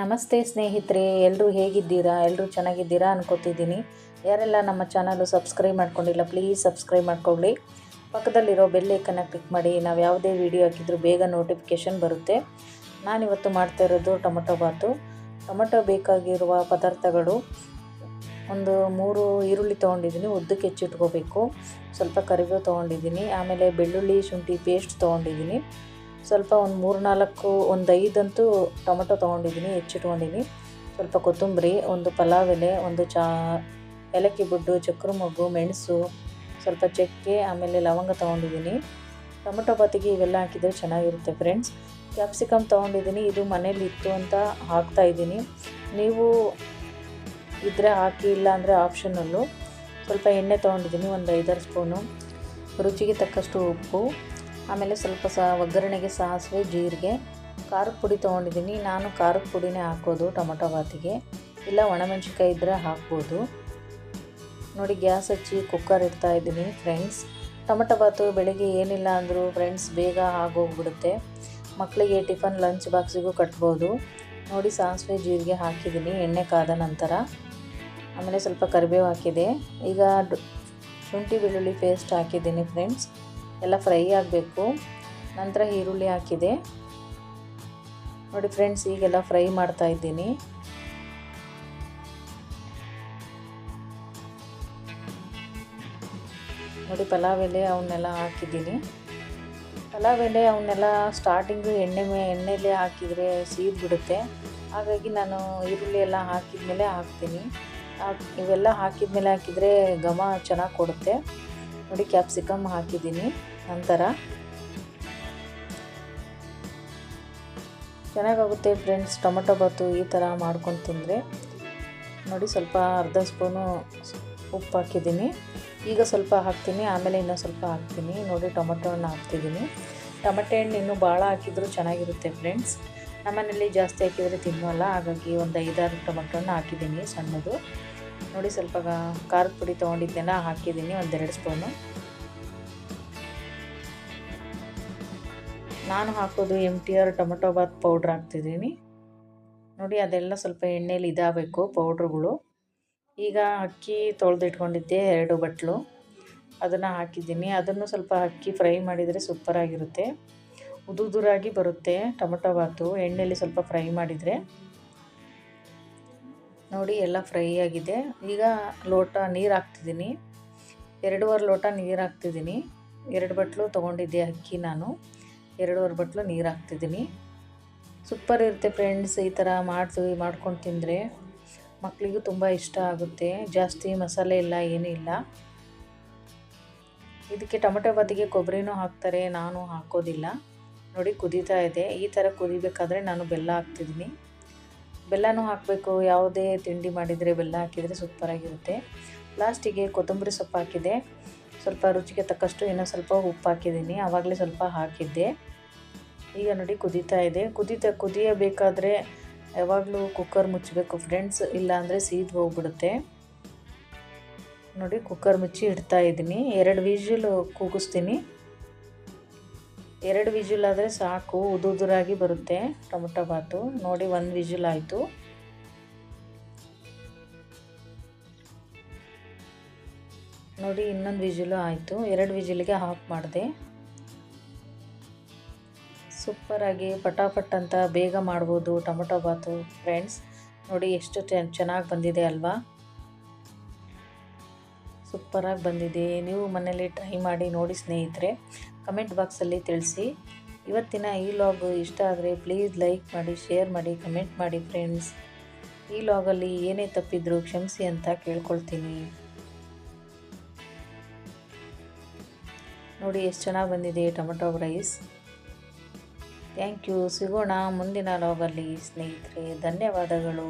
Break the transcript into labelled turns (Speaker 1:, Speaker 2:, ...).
Speaker 1: ನಮಸ್ತೆ ಸ್ನೇಹಿತರೆ ಎಲ್ಲರೂ ಹೇಗಿದ್ದೀರಾ? ಎಲ್ಲರೂ ಚೆನ್ನಾಗಿದ್ದೀರಾ ಅನ್ಕೋತಿದ್ದೀನಿ. ಯಾರೆಲ್ಲ ನಮ್ಮ ಚಾನಲು ಸಬ್ಸ್ಕ್ರೈಬ್ ಮಾಡ್ಕೊಂಡಿಲ್ಲ, ಪ್ಲೀಸ್ ಸಬ್ಸ್ಕ್ರೈಬ್ ಮಾಡ್ಕೊಳ್ಳಿ. ಪಕ್ಕದಲ್ಲಿರೋ ಬೆಲ್ ಐಕನ್ನ ಕ್ಲಿಕ್ ಮಾಡಿ, ನಾವು ಯಾವುದೇ ವೀಡಿಯೋ ಹಾಕಿದ್ರು ಬೇಗ ನೋಟಿಫಿಕೇಷನ್ ಬರುತ್ತೆ. ನಾನಿವತ್ತು ಮಾಡ್ತಾ ಇರೋದು ಟೊಮೊಟೊ ಬಾತು. ಟೊಮೊಟೊ ಬೇಕಾಗಿರುವ ಪದಾರ್ಥಗಳು, ಒಂದು ಮೂರು ಈರುಳ್ಳಿ ತೊಗೊಂಡಿದ್ದೀನಿ, ಉದ್ದಕ್ಕೆ ಹೆಚ್ಚಿಟ್ಕೋಬೇಕು. ಸ್ವಲ್ಪ ಕರಿಬೇವು ತೊಗೊಂಡಿದ್ದೀನಿ, ಆಮೇಲೆ ಬೆಳ್ಳುಳ್ಳಿ, ಶುಂಠಿ, ಪೇಸ್ಟ್ ತೊಗೊಂಡಿದ್ದೀನಿ. ಸ್ವಲ್ಪ ಒಂದು ಮೂರು ನಾಲ್ಕು ಒಂದು ಐದಂತೂ ಟೊಮೊಟೊ ತೊಗೊಂಡಿದ್ದೀನಿ ಹೆಚ್ಚಿಟ್ಕೊಂಡಿದ್ದೀನಿ ಸ್ವಲ್ಪ ಕೊತ್ತಂಬರಿ, ಒಂದು ಪಲಾವ್ ಎಲೆ ಒಂದು ಚಾ, ಏಲಕ್ಕಿ ಬುಡ್ಡು, ಚಕ್ರ ಮೊಗ್ಗು, ಮೆಣಸು, ಸ್ವಲ್ಪ ಚಕ್ಕೆ, ಆಮೇಲೆ ಲವಂಗ ತೊಗೊಂಡಿದ್ದೀನಿ ಟೊಮೊಟೊ ಬಾತಿಗೆ ಇವೆಲ್ಲ ಹಾಕಿದರೆ ಚೆನ್ನಾಗಿರುತ್ತೆ ಫ್ರೆಂಡ್ಸ್. ಕ್ಯಾಪ್ಸಿಕಮ್ ತೊಗೊಂಡಿದ್ದೀನಿ ಇದು ಮನೇಲಿ ಇತ್ತು ಅಂತ ಹಾಕ್ತಾ ಇದ್ದೀನಿ. ನೀವು ಇದ್ದರೆ ಹಾಕಿ ಇಲ್ಲ ಅಂದರೆ ಆಪ್ಷನಲ್ಲು. ಸ್ವಲ್ಪ ಎಣ್ಣೆ ತೊಗೊಂಡಿದ್ದೀನಿ ಒಂದು ಐದಾರು ಸ್ಪೂನು. ರುಚಿಗೆ ತಕ್ಕಷ್ಟು ಉಪ್ಪು. ಆಮೇಲೆ ಸ್ವಲ್ಪ ಸ ಒಗ್ಗರಣೆಗೆ ಸಾಸಿವೆ, ಜೀರಿಗೆ, ಖಾರದ ಪುಡಿ ತೊಗೊಂಡಿದ್ದೀನಿ. ನಾನು ಖಾರದ ಪುಡಿನೇ ಹಾಕೋದು ಟೊಮೊಟೊ ಬಾತಿಗೆ. ಇಲ್ಲ ಒಣಮೆಣ್ಸಿನ್ಕಾಯಿ ಇದ್ದರೆ ಹಾಕ್ಬೋದು. ನೋಡಿ, ಗ್ಯಾಸ್ ಹಚ್ಚಿ ಕುಕ್ಕರ್ ಇಡ್ತಾ ಇದ್ದೀನಿ ಫ್ರೆಂಡ್ಸ್. ಟೊಮೊಟೊ ಬಾತು ಬೆಳಿಗ್ಗೆ ಏನಿಲ್ಲ ಅಂದರೂ ಫ್ರೆಂಡ್ಸ್ ಬೇಗ ಆಗೋಗ್ಬಿಡುತ್ತೆ. ಮಕ್ಕಳಿಗೆ ಟಿಫನ್ ಲಂಚ್ ಬಾಕ್ಸಿಗೂ ಕಟ್ಬೋದು. ನೋಡಿ, ಸಾಸಿವೆ, ಜೀರಿಗೆ ಹಾಕಿದ್ದೀನಿ ಎಣ್ಣೆ ಕಾದ ನಂತರ. ಆಮೇಲೆ ಸ್ವಲ್ಪ ಕರಿಬೇವು ಹಾಕಿದೆ. ಈಗ ಶುಂಠಿ, ಬೆಳ್ಳುಳ್ಳಿ ಪೇಸ್ಟ್ ಹಾಕಿದ್ದೀನಿ ಫ್ರೆಂಡ್ಸ್. ಎಲ್ಲ ಫ್ರೈ ಆಗಬೇಕು. ನಂತರ ಈರುಳ್ಳಿ ಹಾಕಿದೆ. ನೋಡಿ ಫ್ರೆಂಡ್ಸ್, ಈಗೆಲ್ಲ ಫ್ರೈ ಮಾಡ್ತಾ ಇದ್ದೀನಿ. ನೋಡಿ ಪಲಾವ್ ಎಲೆ ಅವನ್ನೆಲ್ಲ ಹಾಕಿದ್ದೀನಿ. ಪಲಾವ್ ಎಲೆ ಅವನ್ನೆಲ್ಲ ಸ್ಟಾರ್ಟಿಂಗು ಎಣ್ಣೆ ಮೇ, ಎಣ್ಣೆಲೆ ಹಾಕಿದರೆ ಸೀದ್ ಬಿಡುತ್ತೆ ಹಾಗಾಗಿ ನಾನು ಈರುಳ್ಳಿ ಎಲ್ಲ ಹಾಕಿದ ಮೇಲೆ ಹಾಕ್ತೀನಿ ಇವೆಲ್ಲ ಹಾಕಿದ ಮೇಲೆ ಹಾಕಿದರೆ ಘಮ ಚೆನ್ನಾಗಿ ಕೊಡುತ್ತೆ. ನೋಡಿ ಕ್ಯಾಪ್ಸಿಕಮ್ ಹಾಕಿದ್ದೀನಿ. ನಂತರ ಚೆನ್ನಾಗಾಗುತ್ತೆ ಫ್ರೆಂಡ್ಸ್ ಟೊಮೊಟೊ ಬಾತು ಈ ಥರ ಮಾಡ್ಕೊಂಡು ತಿಂದರೆ. ನೋಡಿ, ಸ್ವಲ್ಪ ಅರ್ಧ ಸ್ಪೂನು ಉಪ್ಪು ಹಾಕಿದ್ದೀನಿ. ಈಗ ಸ್ವಲ್ಪ ಹಾಕ್ತೀನಿ, ಆಮೇಲೆ ಇನ್ನೂ ಸ್ವಲ್ಪ ಹಾಕ್ತೀನಿ. ನೋಡಿ, ಟೊಮೊಟೊ ಹಣ್ಣು ಹಾಕ್ತಿದ್ದೀನಿ. ಟೊಮೆಟೊ ಹಣ್ಣು ಇನ್ನೂ ಭಾಳ ಹಾಕಿದರೂ ಚೆನ್ನಾಗಿರುತ್ತೆ ಫ್ರೆಂಡ್ಸ್ ನಮ್ಮನೇಲಿ ಜಾಸ್ತಿ ಹಾಕಿದರೆ ತಿನ್ನೋಲ್ಲ ಹಾಗಾಗಿ ಒಂದು ಐದಾರು ಟೊಮೆಟೊ ಹಣ್ಣು ಹಾಕಿದ್ದೀನಿ, ಸಣ್ಣದು. ನೋಡಿ ಸ್ವಲ್ಪ ಖಾರದ ಪುಡಿ ತೊಗೊಂಡಿದ್ದೆಲ್ಲ ಹಾಕಿದ್ದೀನಿ, ಒಂದೆರಡು ಸ್ಪೂನು ನಾನು ಹಾಕೋದು M T R tomato bath powder ಹಾಕ್ತಿದ್ದೀನಿ. ನೋಡಿ ಅದೆಲ್ಲ ಸ್ವಲ್ಪ ಎಣ್ಣೆಯಲ್ಲಿ ಇದಾಗಬೇಕು ಪೌಡ್ರುಗಳು ಈಗ ಅಕ್ಕಿ ತೊಳೆದಿಟ್ಕೊಂಡಿದ್ದೆ ಎರಡು ಬಟ್ಲು. ಅದನ್ನು ಹಾಕಿದ್ದೀನಿ. ಅದನ್ನು ಸ್ವಲ್ಪ ಅಕ್ಕಿ ಫ್ರೈ ಮಾಡಿದರೆ ಸೂಪರಾಗಿರುತ್ತೆ ಉದುರಾಗಿ ಬರುತ್ತೆ ಟೊಮೊಟೊ ಬಾತು. ಎಣ್ಣೆಯಲ್ಲಿ ಸ್ವಲ್ಪ ಫ್ರೈ ಮಾಡಿದರೆ. ನೋಡಿ ಎಲ್ಲ ಫ್ರೈ ಆಗಿದೆ. ಈಗ ಲೋಟ ನೀರು ಹಾಕ್ತಿದ್ದೀನಿ. ಎರಡೂವರೆ ಲೋಟ ನೀರು ಹಾಕ್ತಿದ್ದೀನಿ. ಎರಡು ಬಟ್ಲು ತೊಗೊಂಡಿದ್ದೆ ಅಕ್ಕಿ ನಾನು. ಎರಡೂವರೆ ಬಟ್ಲು ನೀರು ಹಾಕ್ತಿದ್ದೀನಿ. ಸೂಪರ್ ಇರುತ್ತೆ ಫ್ರೆಂಡ್ಸ್ ಈ ಥರ ಮಾಡ್ತೀವಿ ಮಾಡ್ಕೊಂಡು ತಿಂದರೆ. ಮಕ್ಕಳಿಗೂ ತುಂಬ ಇಷ್ಟ ಆಗುತ್ತೆ. ಜಾಸ್ತಿ ಮಸಾಲೆ ಇಲ್ಲ, ಏನೂ ಇಲ್ಲ. ಇದಕ್ಕೆ ಟೊಮೆಟೊ ಬಾತಿಗೆ ಕೊಬ್ಬರಿನೂ ಹಾಕ್ತಾರೆ. ನಾನು ಹಾಕೋದಿಲ್ಲ. ನೋಡಿ ಕುದೀತಾ ಇದೆ. ಈ ಥರ ಕುದಿಬೇಕಾದ್ರೆ ನಾನು ಬೆಲ್ಲ ಹಾಕ್ತಿದ್ದೀನಿ. ಬೆಲ್ಲನೂ ಹಾಕಬೇಕು, ಯಾವುದೇ ತಿಂಡಿ ಮಾಡಿದರೆ ಬೆಲ್ಲ ಹಾಕಿದರೆ ಸೂಪರಾಗಿರುತ್ತೆ. ಲಾಸ್ಟಿಗೆ ಕೊತ್ತಂಬರಿ ಸೊಪ್ಪು ಹಾಕಿದೆ ಸ್ವಲ್ಪ ರುಚಿಗೆ ತಕ್ಕಷ್ಟು ಇನ್ನೂ ಸ್ವಲ್ಪ ಉಪ್ಪು ಹಾಕಿದ್ದೀನಿ. ಆವಾಗಲೇ ಸ್ವಲ್ಪ ಹಾಕಿದ್ದೆ. ಈಗ ನೋಡಿ ಕುದೀತಾ ಇದೆ. ಕುದೀತಾ, ಕುದಿಯಬೇಕಾದ್ರೆ ಯಾವಾಗಲೂ ಕುಕ್ಕರ್ ಮುಚ್ಚಬೇಕು. ಫ್ರೆಂಡ್ಸ್, ಇಲ್ಲಾಂದರೆ ಸೀದ್ ಹೋಗ್ಬಿಡುತ್ತೆ. ನೋಡಿ ಕುಕ್ಕರ್ ಮುಚ್ಚಿ ಇಡ್ತಾ ಇದ್ದೀನಿ. ಎರಡು ವಿಜಿಲು ಕೂಗಿಸ್ತೀನಿ. ಎರಡು ವಿಜುಲ್ ಆದರೆ ಸಾಕು ಉದುರಾಗಿ ಬರುತ್ತೆ ಟೊಮೊಟೊ ಬಾತು ನೋಡಿ, ಒಂದು ವಿಜುಲ್ ಆಯಿತು. ನೋಡಿ, ಇನ್ನೊಂದು ವಿಜುಲು ಆಯಿತು. ಎರಡು ವಿಜುಲಿಗೆ ಹಾಫ್ ಮಾಡಿದೆ. ಸೂಪರಾಗಿ ಪಟಾಪಟ್ ಅಂತ ಬೇಗ ಮಾಡ್ಬೋದು ಟೊಮೊಟೊ ಬಾತು ಫ್ರೆಂಡ್ಸ್ ನೋಡಿ, ಎಷ್ಟು ಚೆನ್ನಾಗಿ ಬಂದಿದೆ ಅಲ್ವಾ? ಸೂಪರಾಗಿ ಬಂದಿದೆ. ನೀವು ಮನೇಲಿ ಟ್ರೈ ಮಾಡಿ ನೋಡಿ ಸ್ನೇಹಿತರೆ. ಕಮೆಂಟ್ ಬಾಕ್ಸಲ್ಲಿ ತಿಳಿಸಿ. ಇವತ್ತಿನ ಈ ಲಾಗು ಇಷ್ಟ ಆದರೆ ಪ್ಲೀಸ್ ಲೈಕ್ ಮಾಡಿ ಶೇರ್ ಮಾಡಿ ಕಮೆಂಟ್ ಮಾಡಿ ಫ್ರೆಂಡ್ಸ್ ಈ ಲಾಗಲ್ಲಿ ಏನೇ ತಪ್ಪಿದ್ರು ಕ್ಷಮಿಸಿ ಅಂತ ಕೇಳ್ಕೊಳ್ತೀನಿ. ನೋಡಿ ಎಷ್ಟು ಚೆನ್ನಾಗಿ ಬಂದಿದೆ ಟೊಮೆಟೊ ರೈಸ್. ಥ್ಯಾಂಕ್ ಯು ಸಿಗೋಣ ಮುಂದಿನ ಲಾಗಲ್ಲಿ ಸ್ನೇಹಿತರೆ. ಧನ್ಯವಾದಗಳು.